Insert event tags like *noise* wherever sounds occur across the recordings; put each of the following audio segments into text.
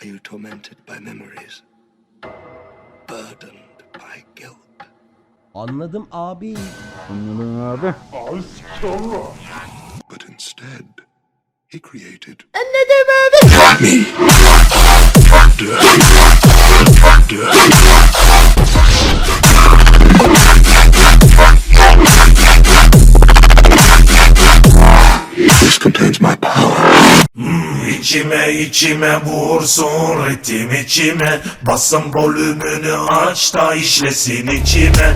Are you tormented by memories? Burdened by guilt? Anladım abi. Anladım abi. But instead, he created Anladım abi. me. Dirty. Dirty. This contains my power. İçime içime vursun ritim içime. Basın volümünü aç da işlesin içime.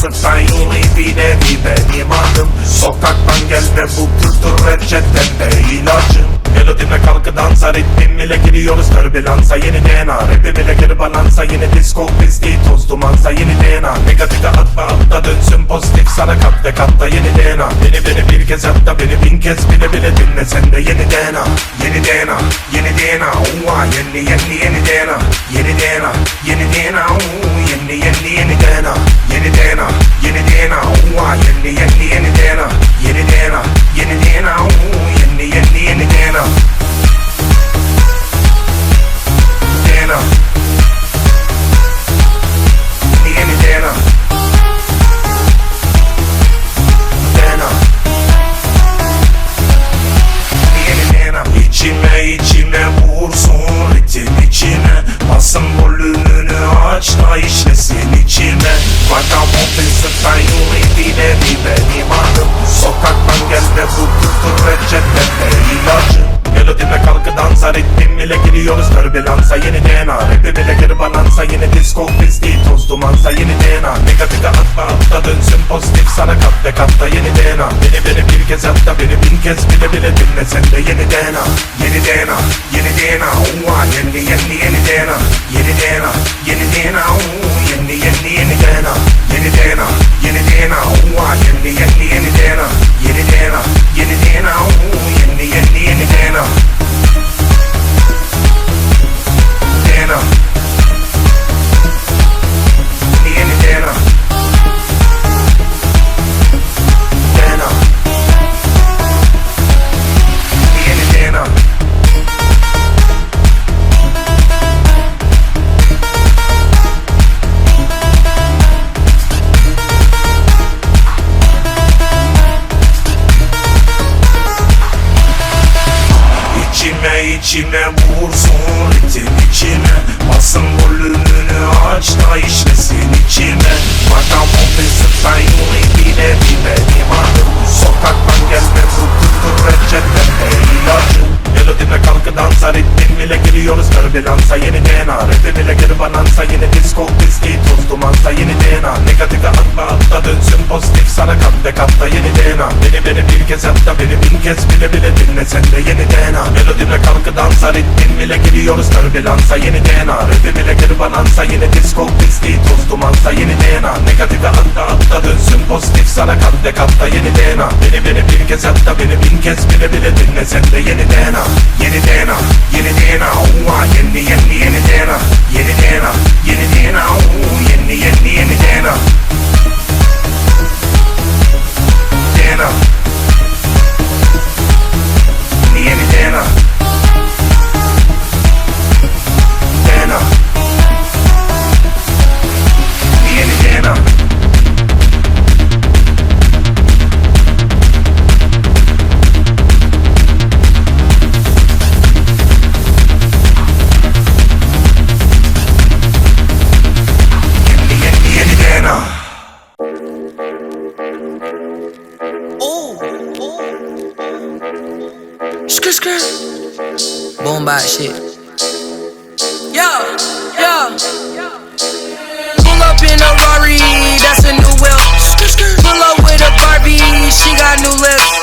Sırttan yolu bile bir benim adım. Sokaktan gelme bu kültür reçetemde ilacım. Melodime kalkı dansa ritmim ile giriyoruz türbülansa Yeni DNA rapim ile geri balansa Yeni disco pisliği toz dumansa sana kat ve katta yeni DNA Beni beni bir kez da beni bin kez bile bile dinle sen de yeni DNA Yeni DNA yeni DNA Uva yeni yeni yeni DNA Yeni DNA yeni DNA Yeni yeni yeni DNA Yeni DNA yeni DNA Uva yeni yeni yeni DNA Yeni DNA yeni DNA Yeni yeni yeni DNA türbülansa Yeni DNA rapim ile geri balansa Yeni disco pisliği toz. Dumansa Yeni DNA negatife atma atla dönsün pozitif. Sana kat ve katta yeni DNA Beni beni bir kez da beni bin kez bile bile dinle. Sen de yeni DNA Yeni DNA yeni DNA Uva yeni yeni yeni DNA Yeni DNA yeni DNA Yeni yeni sana kat ve katta yeni DNA. Beni beni bir kez da beni bin kez bile bile dinle. Sen de yeni DNA. Melodime kalkı dansa ritmim ile giriyoruz. Türbülansa Yeni DNA. Rapim ile geri balansa Yeni disco pisliği toz dumansa Yeni DNA. Negatife atla atla dönsün pozitif sana kat ve katta yeni DNA. Beni beni bir kez da beni bin kez bile bile dinle. Sen de yeni DNA. Yeni DNA. Yeni DNA. Uva yeni yeni yeni DNA. Yeni DNA. Yeni DNA. Uuu, Yeni yeni yeni DNA DNA Yeni yeni Skr skr. Boom bap shit. Yo, yo. Pull up in a Rari, that's a new whip. Pull up with a Barbie, she got new lips.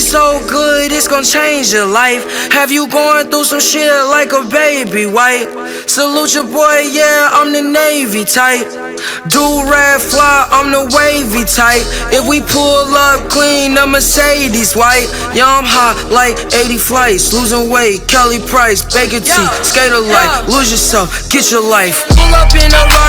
So good, it's gonna change your life. Have you going through some shit like a baby white? Salute your boy, yeah, I'm the Navy type. Do red fly, I'm the wavy type. If we pull up clean, the Mercedes white. Yeah, I'm hot like 80 flights. Losing weight, Kelly Price, Baker T, skater life. Lose yourself, get your life. Pull up in a Rari,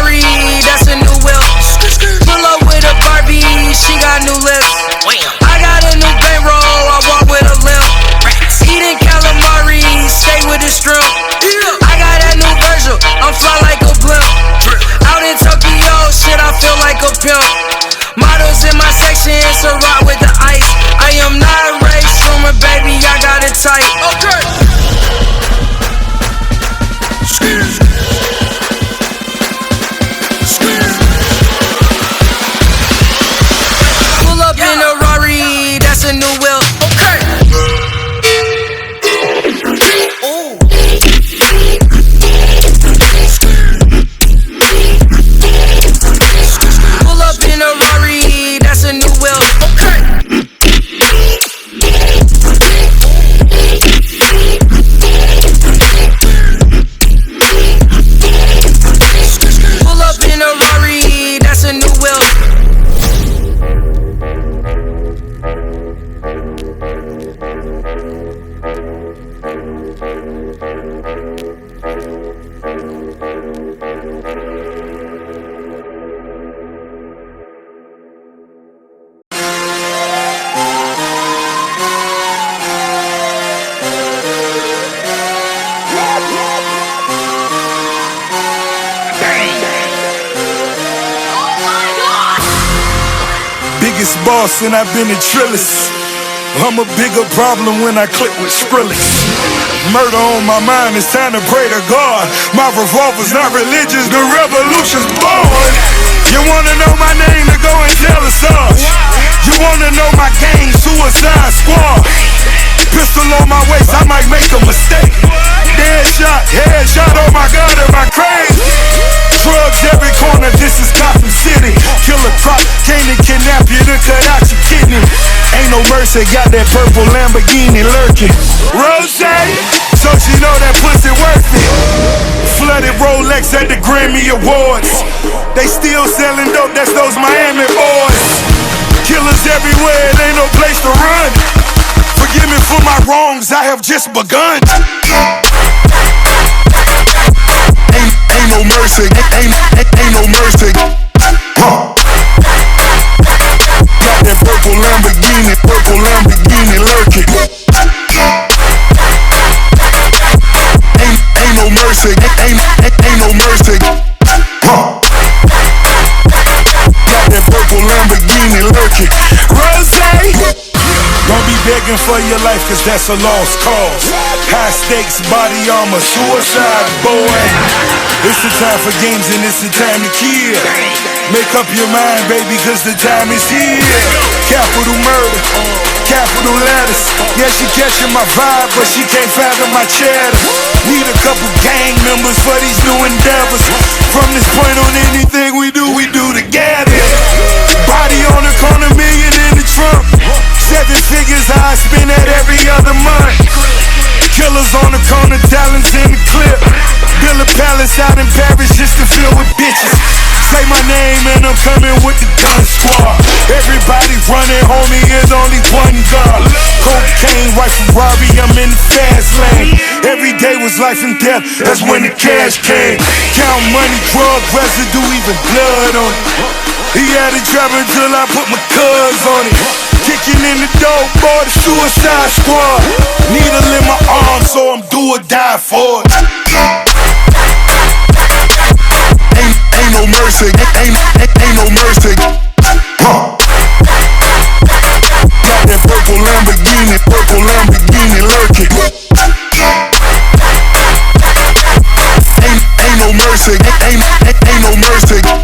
boss and I've been a trillist. I'm a bigger problem when I click with Skrillex. Murder on my mind, it's time to pray to God. My revolver's not religious, the revolution's born. You wanna know my name, then go and tell us us. You wanna know my gang, Suicide Squad. Pistol on my waist, I might make a mistake. Dead shot, head shot, oh my god, am I crazy? Drugs every corner, this is Gotham City. Killer crop, came to kidnap you to cut out your kidney. Ain't no mercy, got that purple Lamborghini lurking. Rose, so she know that pussy worth it. Flooded Rolex at the Grammy Awards. They still selling dope, that's those Miami boys. Killers everywhere, it ain't no place to run. Forgive me for my wrongs, I have just begun. Ain't, no mercy, ain't, ain't, ain't no mercy. Huh. Got that purple Lamborghini, purple Lamborghini lurking. Ain't, ain't no mercy, ain't, ain't, ain't no mercy. Huh. Got that purple Lamborghini lurking. Rose. Don't be begging for your life, cause that's a lost cause. High stakes, body armor, suicide, boy. It's the time for games and it's the time to kill. Make up your mind, baby, cause the time is here. Capital murder, capital letters. Yeah, she catching my vibe, but she can't fathom my cheddar. Need a couple gang members for these new endeavors. From this point on, anything we do, we do together. Body on the corner, million in out in Paris just to fill with bitches. Say my name and I'm coming with the gun squad. Everybody running, homie, is only one God. Cocaine, white Ferrari, I'm in the fast lane. Every day was life and death, that's when the cash came. Count money, drug residue, even blood on it. He had it driving till I put my cuz on it. Kicking in the door, boy, the suicide squad. Needle in my arm, so I'm do or die for it. Ain't, no mercy, ain't, ain't, ain't no mercy. Huh. Got that purple Lamborghini, purple Lamborghini lurking. Ain't, ain't no mercy, ain't, ain't, ain't no mercy.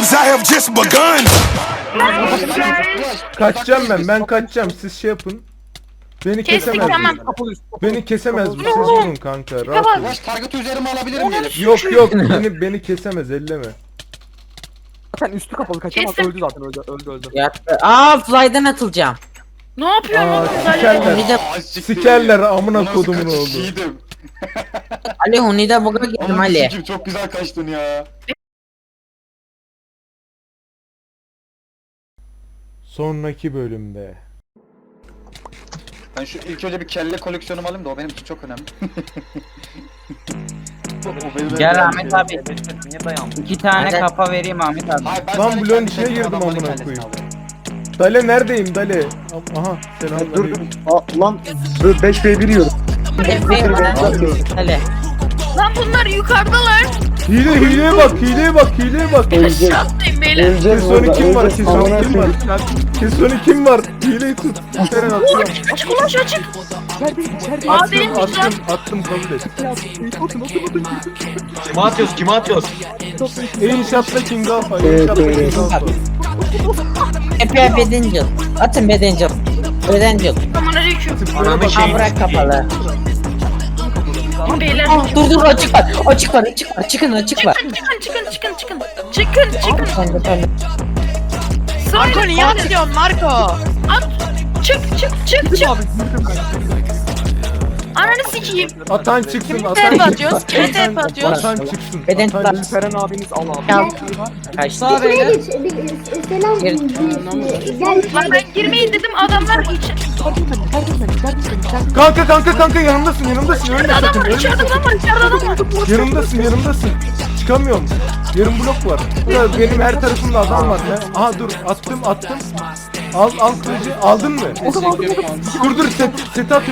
Wrongs, I have just begun. Kaçacağım ben. Ben kaçacağım. Siz şey yapın. Beni Kestik kesemez. tamam. Beni kesemez. Siz vurun kanka. Rahat olun. Ulaş target üzerime alabilirim gelip. Yok *laughs* yok. Beni beni kesemez. Elleme. Zaten üstü kapalı kaçamaz öldü zaten öldü öldü öldü. Yattı. Aa fly'dan atılacağım. Ne yapıyorsun Aa oğlum? sikerler. Hunida, Sikerler amına kodumun oldu. Ali Hunida buga girdim Oğlum Ali. sikim çok güzel kaçtın ya. Sonraki bölümde. Ben şu ilk önce bir kelle koleksiyonumu alayım da o benim için çok önemli. *laughs* O benim en Gel önemli Ahmet şey. abi. Niye dayandı? İki tane Hadi. kafa vereyim Ahmet abi. Hayır, ben Lan sana bloğun kendi içine girdim adamların amına kellesini koyayım. alıyorum. Dale neredeyim Dale? Aha selamünaleyküm. Lan 5 v 1 yiyorum. Ali. Lan bunlar yukarıdalar. Hile hileye bak hileye bak hileye bak. Aşağıdayım beyler. Kesoni kim var? Kesoni kim var? Kesoni kim var? Hileyi tut. Seren atıyorum. Açık ulaş açık. Attım Madenmiş lan. attım attım kabul et. Kime atıyoruz kime atıyoruz? E inşaatta King Alpha. E inşaatta King Alpha. Epe Bedencil. Atın Bedencil. Bedencil. Aman aleyküm. Ananı Aa şey. bırak kapalı. Beyler. Aa, dur dur açık var. Açık var açık var. Çıkın açık var. Çıkın çıkın çıkın çıkın. Çıkın çıkın. De sen de. Marco niye atıyorsun Marco? At. Çık çık çık çık. Ananı sikeyim. Atan çıksın. Atan TP çıksın. atıyoruz? Kime TP atıyoruz? Atan çıksın. Beden Atan tutar. Feren abiniz Allah abi. Gel. Kaçtı. Buraya geç. Bir- bir- Selam. Gel. Gel. Lan ben girmeyin dedim adamlar için. Kanka kanka kanka yanımdasın yanımdasın. Ölme Adam sakın. var Ölme içeride sakın. adam var içeride adam var. Yanımdasın yanımdasın. Çıkamıyorum. Yarım blok var. Ya benim her tarafımda adam var ya. Aha dur attım attım. Al al kılıcı aldın mı? Dur dur set, seti atıyorum.